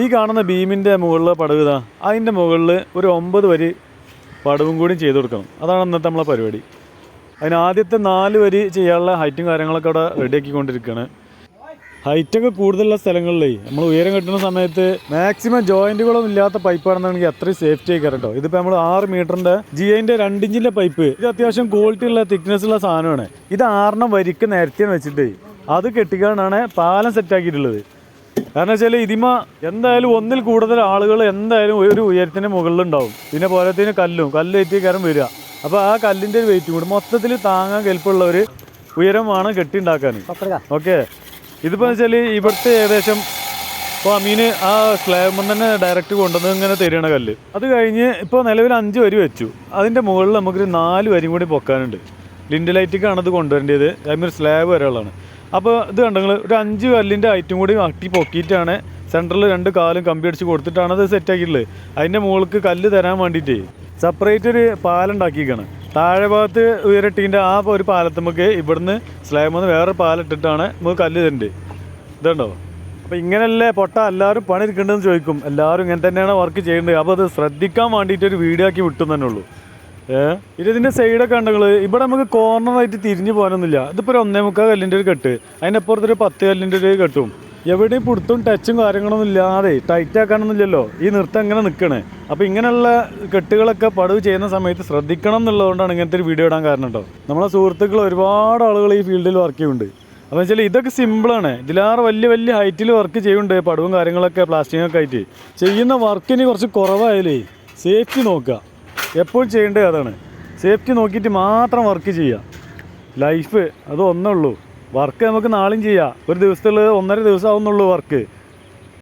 ഈ കാണുന്ന ബീമിന്റെ മുകളിൽ പടവ് ഇതാ. അതിന്റെ മുകളിൽ ഒരു ഒമ്പത് വരി പടവും കൂടി ചെയ്ത് കൊടുക്കണം. അതാണ് ഇന്നത്തെ നമ്മളെ പരിപാടി. അതിന് ആദ്യത്തെ നാല് വരി ചെയ്യാനുള്ള ഹൈറ്റും കാര്യങ്ങളൊക്കെ അവിടെ റെഡിയാക്കിക്കൊണ്ടിരിക്കുകയാണ് ഹൈറ്റൊക്കെ കൂടുതലുള്ള സ്ഥലങ്ങളിലേ നമ്മൾ ഉയരം കെട്ടുന്ന സമയത്ത് മാക്സിമം ജോയിന്റുകളൊന്നും ഇല്ലാത്ത പൈപ്പാണെന്നുണ്ടെങ്കിൽ അത്രയും സേഫ്റ്റി ആയി കേട്ടോ. ഇതിപ്പോൾ നമ്മൾ ആറ് മീറ്ററിന്റെ ജി ഐന്റെ രണ്ടിഞ്ചിന്റെ പൈപ്പ് ഇത് അത്യാവശ്യം ക്വാളിറ്റി ഉള്ള തിക്നെസ് ഉള്ള സാധനമാണ്. ഇത് ആറെണ്ണം വരിക്ക് നേരത്തെ വെച്ചിട്ട്. അത് കെട്ടിക്കാനാണ് പാലം സെറ്റാക്കിയിട്ടുള്ളത് കാരണം വെച്ചാൽ ഇതിമ എന്തായാലും ഒന്നിൽ കൂടുതൽ ആളുകൾ എന്തായാലും ഒരു ഉയരത്തിന് മുകളിലുണ്ടാവും. പിന്നെ പോലത്തിന് കല്ലും. കല്ല് ഏറ്റി കയറും വരിക. അപ്പോൾ ആ കല്ലിന്റെ ഒരു വെയിറ്റും കൂടി. മൊത്തത്തിൽ താങ്ങാൻ കെൽപ്പുള്ള ഒരു ഉയരമാണ് കെട്ടി ഉണ്ടാക്കാൻ ഓക്കെ. ഇതിപ്പോൾ വെച്ചാൽ ഇവിടുത്തെ ഏകദേശം ഇപ്പൊ അമീന് ആ സ്ലാബിൽ തന്നെ ഡയറക്റ്റ് കൊണ്ടുവന്ന് ഇങ്ങനെ തരികയാണ് കല്ല്. അത് കഴിഞ്ഞ് ഇപ്പോൾ നിലവിൽ അഞ്ച് വരി വെച്ചു. അതിന്റെ മുകളിൽ നമുക്കൊരു നാല് വരിയും കൂടി പൊക്കാനുണ്ട്. ലിൻഡ് ലൈറ്റിക്കാണ് അത് കൊണ്ടുവരേണ്ടത്. അതിന് സ്ലാബ് വരെയുള്ളതാണ് അപ്പോൾ ഇത് കണ്ടെങ്കിൽ ഒരു അഞ്ച് കല്ലിന്റെ ഐറ്റം കൂടി അട്ടി പൊക്കിയിട്ടാണ് സെന്ററിൽ രണ്ട് കാലും കമ്പി അടിച്ച് കൊടുത്തിട്ടാണ് അത് സെറ്റാക്കിയിട്ടുള്ളത് അതിന്റെ മുകൾക്ക് കല്ല് തരാൻ വേണ്ടിയിട്ട്. സെപ്പറേറ്റ് ഒരു പാലുണ്ടാക്കിയിരിക്കുകയാണ് താഴെ ഭാഗത്ത് ഉയരട്ടീന്റെ ആ ഒരു പാലത്തുമ്മക്ക് ഇവിടുന്ന് സ്ലാബിൽ നിന്ന് വേറെ പാലിട്ടിട്ടാണ് നമുക്ക് കല്ല് തരുന്നത് ഇതുണ്ടോ അപ്പോൾ ഇങ്ങനെയല്ലേ പൊട്ട എല്ലാവരും പണി എടുക്കേണ്ടതെന്ന് ചോദിക്കും. എല്ലാവരും ഇങ്ങനെ തന്നെയാണ് വർക്ക് ചെയ്യേണ്ടത് അപ്പോൾ അത് ശ്രദ്ധിക്കാൻ വേണ്ടിയിട്ട് ഒരു വീഡിയോ ആക്കി വിട്ടു തന്നെ ഉള്ളൂ. ഏ? ഇതിന്റെ സൈഡൊക്കെ ഉണ്ടെങ്കിൽ ഇവിടെ നമുക്ക് കോർണറായിട്ട് തിരിഞ്ഞു പോകാനൊന്നുമില്ല. ഇതിപ്പോൾ ഒരു ഒന്നേ മുക്കാൽ കല്ലിന്റെ ഒരു കെട്ട്. അതിനപ്പുറത്തൊരു പത്ത് കല്ലിന്റെ ഒരു കെട്ടും. എവിടെയും പുടുത്തും ടച്ചും കാര്യങ്ങളൊന്നും ഇല്ലാതെ ടൈറ്റ് ആക്കാനൊന്നുമില്ലല്ലോ. ഈ നൃത്തം ഇങ്ങനെ നിൽക്കണേ അപ്പോൾ ഇങ്ങനെയുള്ള കെട്ടുകളൊക്കെ പടവ് ചെയ്യുന്ന സമയത്ത് ശ്രദ്ധിക്കണം എന്നുള്ളതുകൊണ്ടാണ് ഇങ്ങനത്തെ ഒരു വീഡിയോ ഇടാൻ കാരണം കേട്ടോ നമ്മളെ സുഹൃത്തുക്കൾ ഒരുപാട് ആളുകൾ ഈ ഫീൽഡിൽ വർക്ക് ചെയ്യുന്നുണ്ട്. അപ്പോൾ വെച്ചാൽ ഇതൊക്കെ സിമ്പിളാണ് ഇതിലാറ് വലിയ വലിയ ഹൈറ്റിൽ വർക്ക് ചെയ്യുന്നുണ്ട് പടവും കാര്യങ്ങളൊക്കെ പ്ലാസ്റ്റിക്കൊക്കെ ആയിട്ട്. ചെയ്യുന്ന വർക്കിന് കുറച്ച് കുറവായാലേ സേഫ്റ്റി നോക്കുക. എപ്പോഴും ചെയ്യേണ്ടത് അതാണ്. സേഫ്റ്റി നോക്കിയിട്ട് മാത്രം വർക്ക് ചെയ്യുക ലൈഫ് അത് ഒന്നേ ഉള്ളൂ. വർക്ക് നമുക്ക് നാളെയും ചെയ്യാം. ഒരു ദിവസത്തിൽ ഒന്നര ദിവസം ആവുന്നുള്ളൂ വർക്ക്